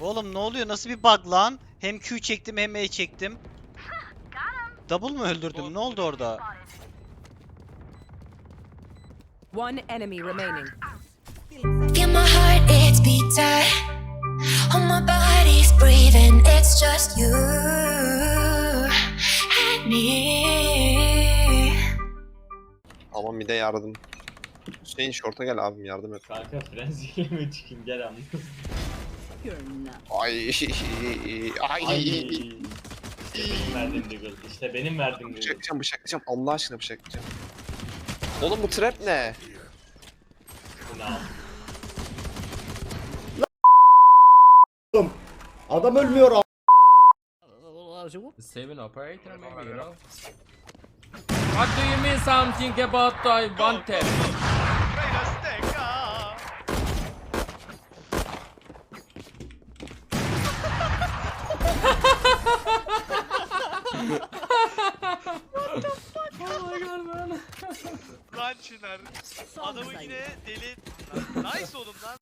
Oğlum ne oluyor? Nasıl bir bug lan? Hem Q çektim hem E çektim. Double mı öldürdüm? Ne oldu orada? One enemy remaining. Feel my heart, it's beating. All my body's breathing. It's just you and me. Mide yardım. Hüseyin şorta gel abim yardım et. Kanka frenziyle mi çıkayım gel anladım. Ay ay. Ay. İşte benim verdiğim Deagle. İşte benim verdiğim Deagle. Bıçaklayacağım bıçaklayacağım Allah aşkına bıçaklayacağım. Oğlum bu trap ne? Al. Adam ölmüyor a- Seven operator maybe, you know? What do you mean something about I wanted? Lan Çınar. Adamı yine deli. Nice oğlum lan.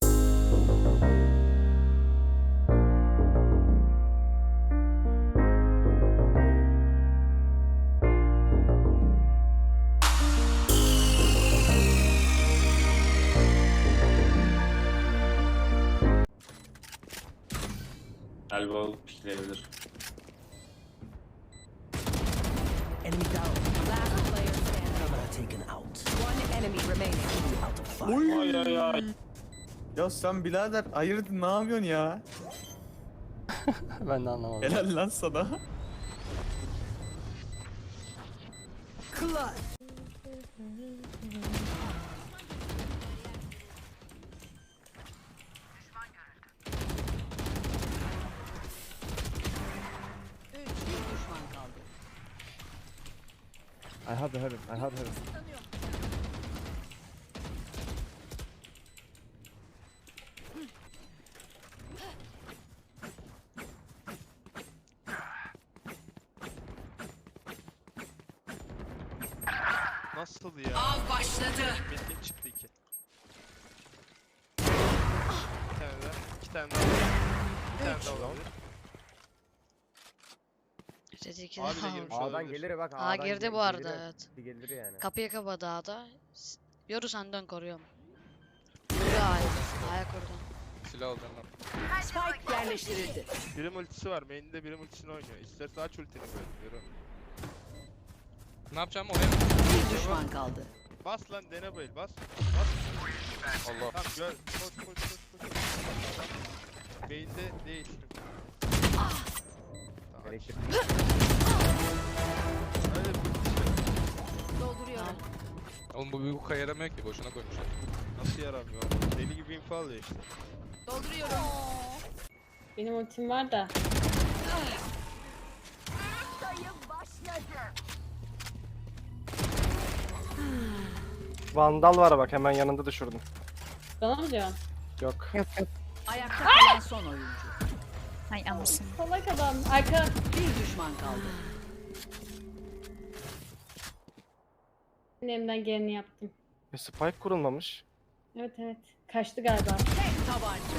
Elbow pikleyebilir. Enemy down. Last player standing. One enemy remaining. Ay ay ay. Ya sen birader hayırdır ne yapıyorsun ya? ben de anlamadım. Helal lan sana. I have the heaven, I have heaven. Nasıl ya? Av başladı. Metin çıktı iki. Bir tane daha. İki tane daha. Bir tane daha olabilir. Tetikli. Abi de girmiş A'dan olabilir. gelir bak. A'dan girdi bu arada gelir. evet. Gelir yani. Kapıyı kapadı A'da. S- Yoru senden koruyorum. Yoru A'ya. A'ya korudum. Silah alacağım lan. Spike yerleştirildi. Birim ultisi var. Main'de birim ultisini oynuyor. İsterse aç ultini böyle. Yürü. Ne yapacağım oraya? Bir düşman kaldı. Bas lan dene bu el bas. Bas. Allah. Tamam gör. Koş koş koş koş. Main'de değil. Elektrik. Dolduruyorum. Oğlum bu büyük kaya yaramıyor ki boşuna koymuşlar. Nasıl yaramıyor? Deli gibi info alıyor işte. Dolduruyorum. Benim ultim var da. Vandal var bak hemen yanında düşürdüm. Bana mı diyorsun? Yok. Ayakta kalan son oyuncu. Ay anasın. Salak adam. Arka. Bir düşman kaldı. Elimden geleni yaptım. E, spike kurulmamış. Evet evet. Kaçtı galiba. Tek tabanca.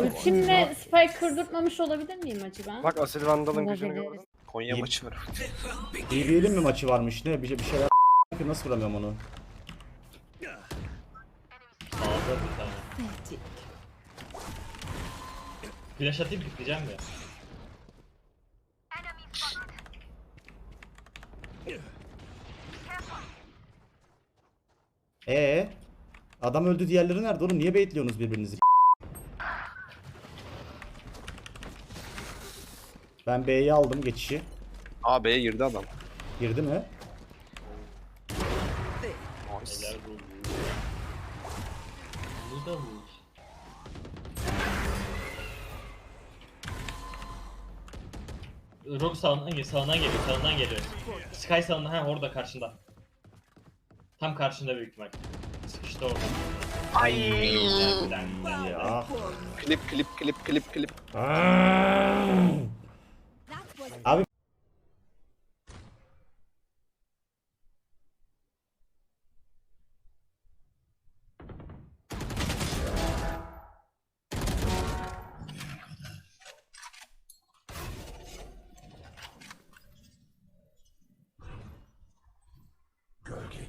Ultimle spike kurdurtmamış olabilir miyim acaba? Bak asil vandalın gücünü Olabilir. gördün. Konya maçı var. BBL'in mi maçı varmış ne? Bir, şey- bir şeyler nasıl vuramıyorum onu? Ağzı bir tane. Flash atayım pikleyeceğim de. Ee, adam öldü diğerleri nerede oğlum? Niye baitliyorsunuz birbirinizi? Ben B'yi aldım geçişi. A B'ye girdi adam. Girdi mi? Nice. Neler bu? Bu da Rob sağından geliyor, sağından geliyor, sağından geliyor. Sky sağından, ha orada karşında. Tam karşında büyük ihtimal. Sıkıştı orada. Ay. Ya. Klip klip klip klip klip. Abi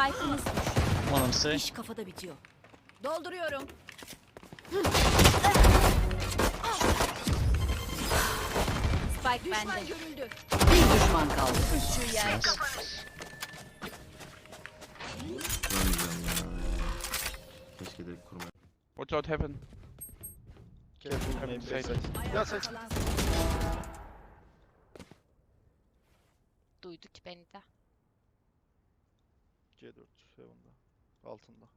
Spike'ımız Manımsı. iş kafada bitiyor. Dolduruyorum. Spike Düşman bende. görüldü. Bir düşman kaldı. Şu yerde. Keşke direkt kurmaya. Watch out heaven. Ayakta kalan Duydu ki beni de. C4 Heaven'da. Altında.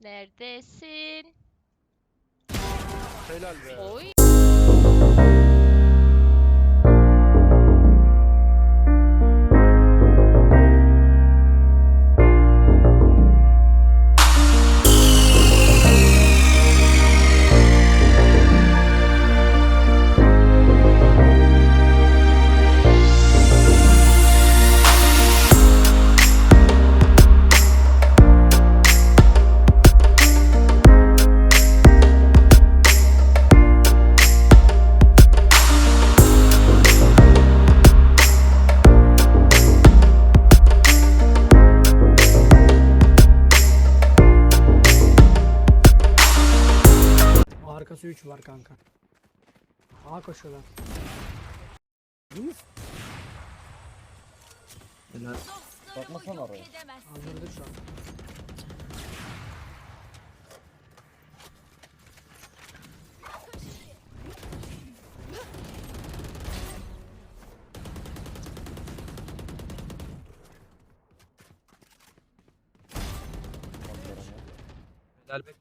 Neredesin? Helal be. Oy. 3 var kanka. A koşuyorlar. Bakmasana oraya. Aldırdı şu an.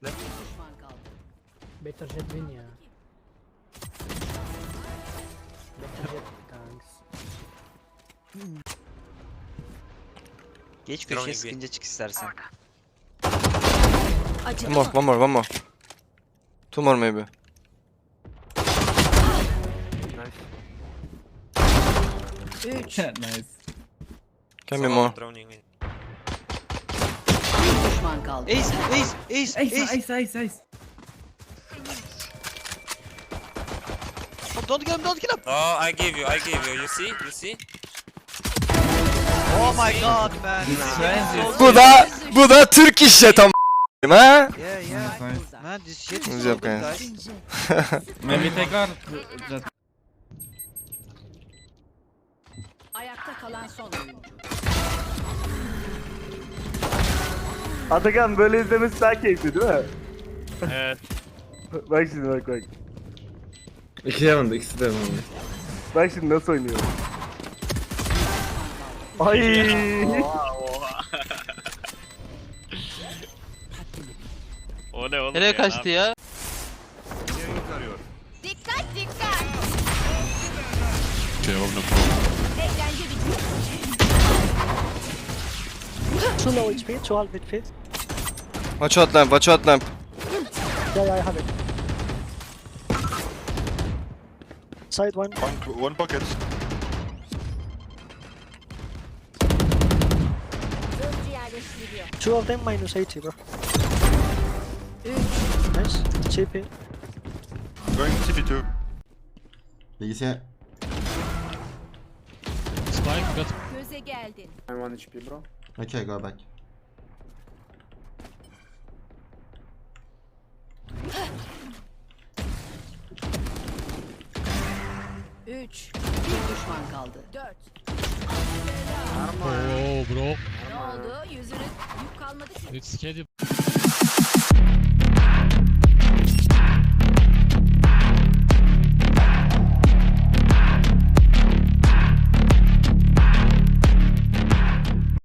Bir düşman kaldı. Better Jet win ya. Geç köşeye sıkınca çık istersen. Acıdı mı? one more, one more. Two more maybe. Üç. nice. Can be more. Düşman kaldı. Ace, ace, ace, ace. Ace ace ace. Oh, Don't kill him, don't kill him. Oh, I gave you, I gave you. You see? You see? Oh my god man. Bu da bu da Türk işe tam ha? Yeah, yeah. Man, this shit is Güzel so good kanka. guys. Maybe tekrar. Ayakta kalan son oyuncu. Atakan böyle izlemesi daha keyifli değil mi? Evet. bak şimdi bak bak. İki yanında ikisi de yanında. Bak şimdi nasıl oynuyor. Ay. O ne oğlum Nereye kaçtı ya? Dikkat dikkat. Şey oğlum. Eğlence bitti. Too low HP, too hard mid Watch out lamp, watch out lamp. Yeah, yeah, I have it. Side one. One, one pocket. Two of them minus 80 bro. Nice. TP. Going CP2. Bilgisayar. Göze geldin. I'm 1 HP bro. Okay go back. Üç. Bir düşman kaldı. Dört. Oh bro. Ne oldu? Yüzünün yük kalmadı ki. It's scheduled.